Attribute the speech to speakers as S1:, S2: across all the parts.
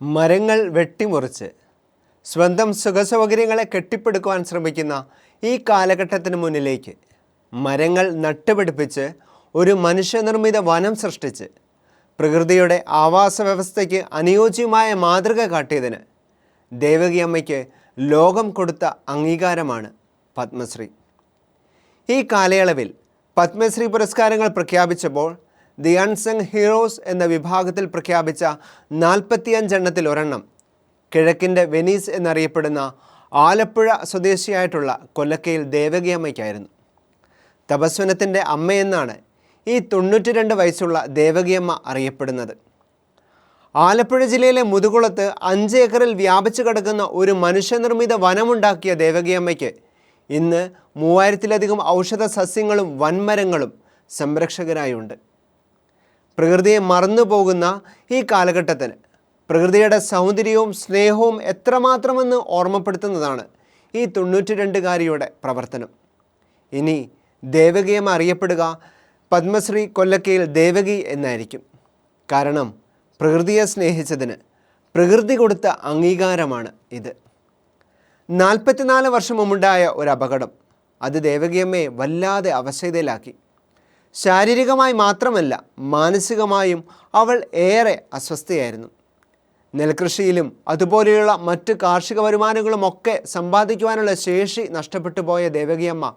S1: മരങ്ങൾ വെട്ടിമുറിച്ച് സ്വന്തം സുഖസൗകര്യങ്ങളെ കെട്ടിപ്പടുക്കുവാൻ ശ്രമിക്കുന്ന ഈ കാലഘട്ടത്തിന് മുന്നിലേക്ക് മരങ്ങൾ നട്ടുപിടിപ്പിച്ച് ഒരു മനുഷ്യനിർമ്മിത വനം സൃഷ്ടിച്ച് പ്രകൃതിയുടെ ആവാസ വ്യവസ്ഥയ്ക്ക് അനുയോജ്യമായ മാതൃക കാട്ടിയതിന് ദേവകി അമ്മയ്ക്ക് ലോകം കൊടുത്ത അംഗീകാരമാണ് പത്മശ്രീ. ഈ കാലയളവിൽ പത്മശ്രീ പുരസ്കാരങ്ങൾ പ്രഖ്യാപിച്ചപ്പോൾ ദി അൺസങ് ഹീറോസ് എന്ന വിഭാഗത്തിൽ പ്രഖ്യാപിച്ച നാൽപ്പത്തിയഞ്ചെണ്ണത്തിൽ ഒരെണ്ണം. കിഴക്കിന്റെ വെനീസ് എന്നറിയപ്പെടുന്ന ആലപ്പുഴ സ്വദേശിയായിട്ടുള്ള കൊല്ലക്കയിൽ ദേവകിയമ്മയ്ക്കായിരുന്നു തപസ്വനത്തിന്റെ അമ്മയെന്നാണ് ഈ തൊണ്ണൂറ്റി രണ്ട് വയസ്സുള്ള ദേവകിയമ്മ അറിയപ്പെടുന്നത്. ആലപ്പുഴ ജില്ലയിലെ മുതുകുളത്ത് അഞ്ച് ഏക്കറിൽ വ്യാപിച്ചു കിടക്കുന്ന ഒരു മനുഷ്യനിർമ്മിത വനമുണ്ടാക്കിയ ദേവകിയമ്മയ്ക്ക് ഇന്ന് മൂവായിരത്തിലധികം ഔഷധ സസ്യങ്ങളും വൻമരങ്ങളും സംരക്ഷകരായുണ്ട്. പ്രകൃതിയെ മറന്നു പോകുന്ന ഈ കാലഘട്ടത്തിൽ പ്രകൃതിയുടെ സൗന്ദര്യവും സ്നേഹവും എത്രമാത്രമെന്ന് ഓർമ്മപ്പെടുത്തുന്നതാണ് ഈ തൊണ്ണൂറ്റി രണ്ടുകാരിയുടെ പ്രവർത്തനം. ഇനി ദേവകിയെ അറിയപ്പെടുക പത്മശ്രീ കൊല്ലക്കയിൽ ദേവകി എന്നായിരിക്കും. കാരണം പ്രകൃതിയെ സ്നേഹിച്ചതിന് പ്രകൃതി കൊടുത്ത അംഗീകാരമാണ് ഇത്. നാൽപ്പത്തിനാല് വർഷം മുമ്പുണ്ടായ ഒരു അപകടം അത് ദേവകിയമ്മയെ വല്ലാതെ അവശതയിലാക്കി. ശാരീരികമായി മാത്രമല്ല മാനസികമായും അവൾ ഏറെ അസ്വസ്ഥയായിരുന്നു. നെൽകൃഷിയിലും അതുപോലെയുള്ള മറ്റ് കാർഷിക വരുമാനങ്ങളുമൊക്കെ സമ്പാദിക്കുവാനുള്ള ശേഷി നഷ്ടപ്പെട്ടു പോയ ദേവകിയമ്മ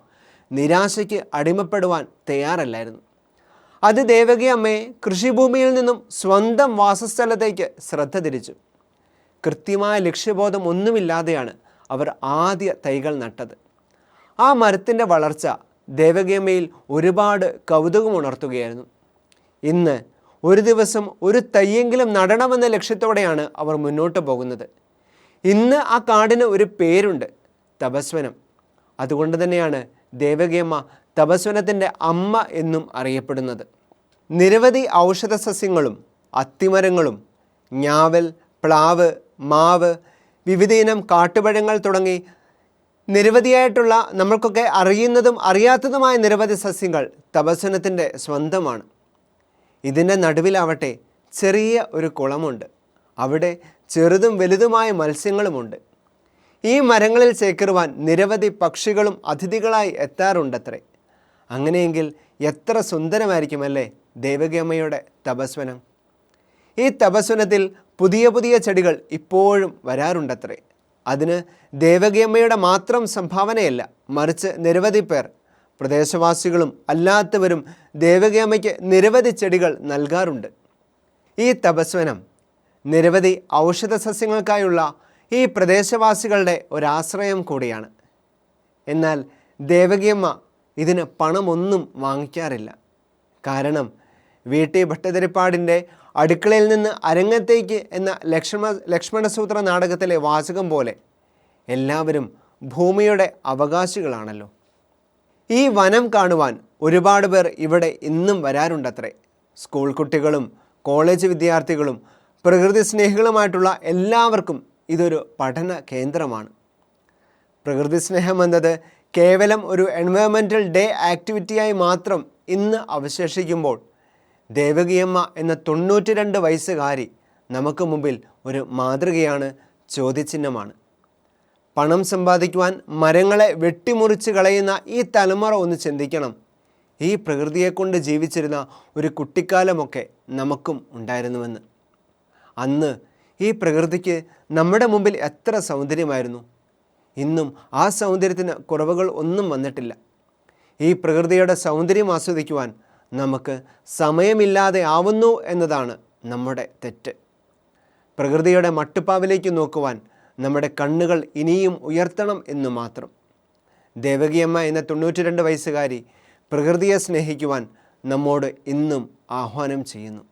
S1: നിരാശയ്ക്ക് അടിമപ്പെടുവാൻ തയ്യാറല്ലായിരുന്നു. അത് ദേവകിയമ്മയെ കൃഷിഭൂമിയിൽ നിന്നും സ്വന്തം വാസസ്ഥലത്തേക്ക് ശ്രദ്ധ തിരിച്ചു. കൃത്യമായ ലക്ഷ്യബോധം ഒന്നുമില്ലാതെയാണ് അവർ ആദ്യ തൈകൾ നട്ടത്. ആ മരത്തിന്റെ വളർച്ച ദേവകിയമ്മയിൽ ഒരുപാട് കൗതുകമുണർത്തുകയായിരുന്നു ഇന്ന് ഒരു ദിവസം ഒരു തയ്യെങ്കിലും നടണമെന്ന ലക്ഷ്യത്തോടെയാണ് അവർ മുന്നോട്ട് പോകുന്നത്. ഇന്ന് ആ കാടിന് ഒരു പേരുണ്ട് തപസ്വനം. അതുകൊണ്ട് തന്നെയാണ് ദേവകിയമ്മ തപസ്വനത്തിന്റെ അമ്മ എന്നും അറിയപ്പെടുന്നത്. നിരവധി ഔഷധ സസ്യങ്ങളും അത്തിമരങ്ങളും ഞാവൽ പ്ലാവ് മാവ് വിവിധയിനം കാട്ടുപഴങ്ങൾ തുടങ്ങി നിരവധിയായിട്ടുള്ള നമ്മൾക്കൊക്കെ അറിയുന്നതും അറിയാത്തതുമായ നിരവധി സസ്യങ്ങൾ തപസ്വനത്തിന്റെ സ്വന്തമാണ്. ഇതിന്റെ നടുവിലാവട്ടെ ചെറിയ ഒരു കുളമുണ്ട്. അവിടെ ചെറുതും വലുതുമായ മത്സ്യങ്ങളുമുണ്ട്. ഈ മരങ്ങളിൽ ചേക്കേറുവാൻ നിരവധി പക്ഷികളും അതിഥികളായി എത്താറുണ്ടത്രേ. അങ്ങനെയെങ്കിൽ എത്ര സുന്ദരമായിരിക്കും അല്ലേ ദേവകിയമ്മയുടെ തപസ്വനം? ഈ തപസ്വനത്തിൽ പുതിയ പുതിയ ചെടികൾ ഇപ്പോഴും വരാറുണ്ടത്രേ. അതിന് ദേവകിയമ്മയുടെ മാത്രം സംഭാവനയല്ല മറിച്ച് നിരവധി പേർ. പ്രദേശവാസികളും അല്ലാത്തവരും ദേവകിയമ്മയ്ക്ക് നിരവധി ചെടികൾ നൽകാറുണ്ട്. ഈ തപസ്വനം നിരവധി ഔഷധ സസ്യങ്ങൾക്കായുള്ള ഈ പ്രദേശവാസികളുടെ ഒരാശ്രയം കൂടിയാണ്. എന്നാൽ ദേവകിയമ്മ ഇതിന് പണമൊന്നും വാങ്ങിക്കാറില്ല. കാരണം വീട്ടി ഭട്ടതിരിപ്പാടിന്റെ അടുക്കളയിൽ നിന്ന് അരങ്ങത്തേക്ക് എന്ന ലക്ഷ്മ ലക്ഷ്മണസൂത്ര നാടകത്തിലെ വാചകം പോലെ എല്ലാവരും ഭൂമിയുടെ അവകാശികളാണല്ലോ. ഈ വനം കാണുവാൻ ഒരുപാട് പേർ ഇവിടെ ഇന്നും വരാറുണ്ടത്രേ. സ്കൂൾ കുട്ടികളും കോളേജ് വിദ്യാർത്ഥികളും പ്രകൃതി സ്നേഹികളുമായിട്ടുള്ള എല്ലാവർക്കും ഇതൊരു പഠന കേന്ദ്രമാണ്. പ്രകൃതി സ്നേഹം എന്നത് കേവലം ഒരു എൻവയോൺമെന്റൽ ഡേ ആക്ടിവിറ്റിയായി മാത്രം ഇന്ന് അവശേഷിക്കുമ്പോൾ ദേവകിയമ്മ എന്ന തൊണ്ണൂറ്റി രണ്ട് വയസ്സുകാരി നമുക്ക് മുമ്പിൽ ഒരു മാതൃകയാണ് ചോദ്യചിഹ്നമാണ്. പണം സമ്പാദിക്കുവാൻ മരങ്ങളെ വെട്ടിമുറിച്ച് കളയുന്ന ഈ തലമുറ ഒന്ന് ചിന്തിക്കണം. ഈ പ്രകൃതിയെക്കൊണ്ട് ജീവിച്ചിരുന്ന ഒരു കുട്ടിക്കാലമൊക്കെ നമുക്കും ഉണ്ടായിരുന്നുവെന്ന്. അന്ന് ഈ പ്രകൃതിക്ക് നമ്മുടെ മുമ്പിൽ എത്ര സൗന്ദര്യമായിരുന്നു. ഇന്നും ആ സൗന്ദര്യത്തിന് കുറവുകൾ ഒന്നും വന്നിട്ടില്ല. ഈ പ്രകൃതിയുടെ സൗന്ദര്യം ആസ്വദിക്കുവാൻ നമുക്ക് സമയമില്ലാതെ ആവുന്നു എന്നതാണ് നമ്മുടെ തെറ്റ്. പ്രകൃതിയുടെ മട്ടുപ്പാവിലേക്ക് നോക്കുവാൻ നമ്മുടെ കണ്ണുകൾ ഇനിയും ഉയർത്തണം എന്ന് മാത്രം. ദേവകിയമ്മ എന്ന തൊണ്ണൂറ്റി രണ്ട് വയസ്സുകാരി പ്രകൃതിയെ സ്നേഹിക്കുവാൻ നമ്മോട് ഇന്നും ആഹ്വാനം ചെയ്യുന്നു.